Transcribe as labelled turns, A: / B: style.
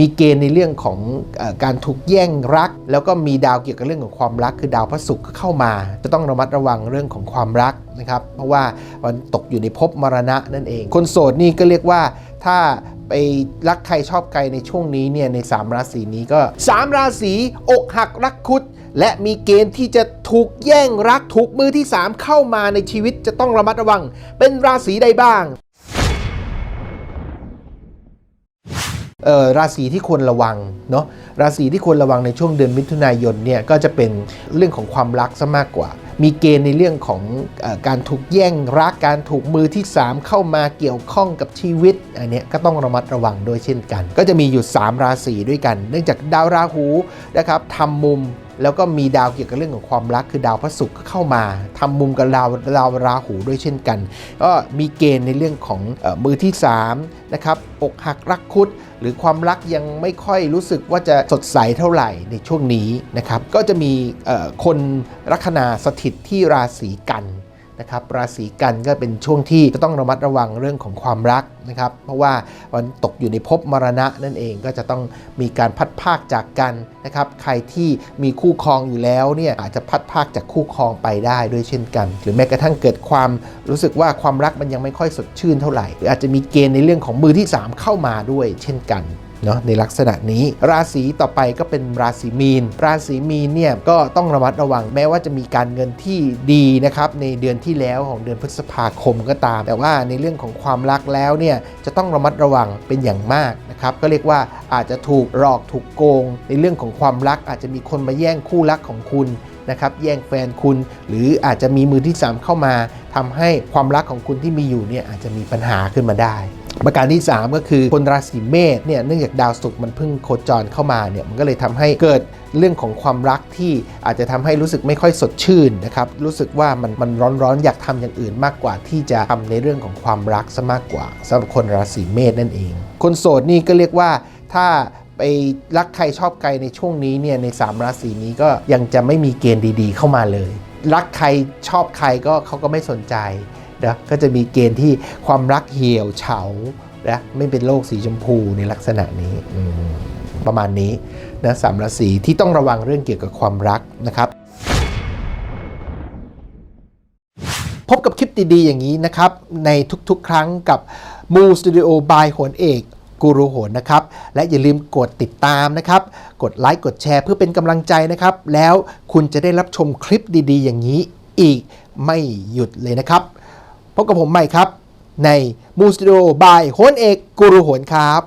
A: มีเกณฑ์ในเรื่องของอการถูกแย่งรัก แล้วก็มีดาวเกี่ยวกับเรื่องของความรัก คือดาวพระศุกร์เข้ามา จะต้องระมัดระวังเรื่องของความรักนะครับเพราะว่ามันตกอยู่ในภพมรณะนั่นเอง คนโสดนี่ก็เรียกว่าถ้าไปรักใครชอบใครในช่วงนี้เนี่ยใน 3 ราศีนี้ก็ 3 ราศีอกหักรักคุด และมีเกณฑ์ที่จะถูกแย่งรักถูกมือที่ 3 เข้ามาในชีวิตจะต้องระมัดระวัง เป็นราศีใดบ้าง เอ่อ ราศีที่ควรระวังเนาะราศีที่ควรระวังในช่วงเดือนมิถุนายนเนี่ยก็จะเป็นเรื่องของความรักซะมากกว่า มีเกณฑ์ในเรื่องของอการถูกแย่งรักการถูกมือที่ 3 เข้ามาเกี่ยวข้องกับชีวิตอันเนี้ยก็ต้องระมัดระวังด้วยเช่นกัน ก็จะมีอยู่ 3 ราศีด้วยกัน เนื่องจากดาวราหูนะครับทำมุม แล้วก็มีดาวเกี่ยวกับเรื่องของความรักคือดาวพระศุกร์เข้ามาทำมุมกับดาวดาวราหูด้วยเช่นกัน ก็มีเกณฑ์ในเรื่องของออมือที่3นะครับอกหักรักคุด หรือความรักยังไม่ค่อยรู้สึกว่าจะสดใสเท่าไหร่ในช่วงนี้นะครับก็จะมีคนลัคนาสถิตที่ราศีกัน นะครับราศีกันก็เป็นช่วงที่จะต้องระมัดระวังเรื่องของความรักนะครับ เพราะว่ามันตกอยู่ในภพมรณะนั่นเองก็จะต้องมีการพัดภาคจากกันนะครับ ใครที่มีคู่ครองอยู่แล้วเนี่ยอาจจะพัดภาคจากคู่ครองไปได้ด้วยเช่นกัน หรือแม้กระทั่งเกิดความรู้สึกว่าความรักมันยังไม่ค่อยสดชื่นเท่าไหร่หรืออาจจะมีเกณฑ์ในเรื่องของมือที่ 3 เข้ามาด้วยเช่นกัน เนาะในลักษณะนี้ ราศีต่อไปก็เป็นราศีมีน ราศีมีนเนี่ยก็ต้องระมัดระวังแม้ว่าจะมีการเงินที่ดีนะครับในเดือนที่แล้วของเดือนพฤษภาคมก็ตาม แต่ว่าในเรื่องของความรักแล้วเนี่ยจะต้องระมัดระวังเป็นอย่างมากนะครับก็เรียกว่าอาจจะถูกหลอกถูกโกง ในเรื่องของความรักอาจจะมีคนมาแย่งคู่รักของคุณ นะครับแย่งแฟนคุณ หรืออาจจะมีมือที่ 3 เข้ามาทำให้ความรักของคุณที่มีอยู่เนี่ยอาจจะมีปัญหาขึ้นมาได้ประการที่ 3 ก็คือคนราศีเมษเนี่ยเนื่องจากดาวศุกร์มันเพิ่งโคจรเข้ามาเนี่ยมันก็เลยทำให้เกิดเรื่องของความรักที่อาจจะทำให้รู้สึกไม่ค่อยสดชื่นนะครับรู้สึกว่ามันมันร้อนๆอยากทำอย่างอื่นมากกว่าที่จะทำในเรื่องของความรักซะมากกว่าสำหรับคนราศีเมษนั่นเอง คนโสดนี่ก็เรียกว่าถ้า ไปรักใครชอบใครในช่วงนี้เนี่ยใน 3 ราศีนี้ก็ยังจะไม่มีเกณฑ์ดีๆ เข้ามาเลย รักใครชอบใครก็เขาก็ไม่สนใจนะก็จะมีเกณฑ์ที่ความรักเหี่ยวเฉานะไม่เป็นโลกสีชมพูในลักษณะนี้ประมาณนี้นะสามราศีที่ต้องระวังเรื่องเกี่ยวกับความรักนะครับ พบกับคลิปดีๆอย่างนี้นะครับ ในทุกๆครั้งกับมูสตูดิโอบายโหนเอก กูรูโหนนะครับ และอย่าลืมกดติดตามนะครับ กดไลค์กดแชร์เพื่อเป็นกำลังใจนะครับ แล้วคุณจะได้รับชมคลิปดีๆ อย่างนี้อีกไม่หยุดเลยนะครับพบกับผมใหม่ครับ ในมูสติโอบายโหนเอกกูรูโหนครับ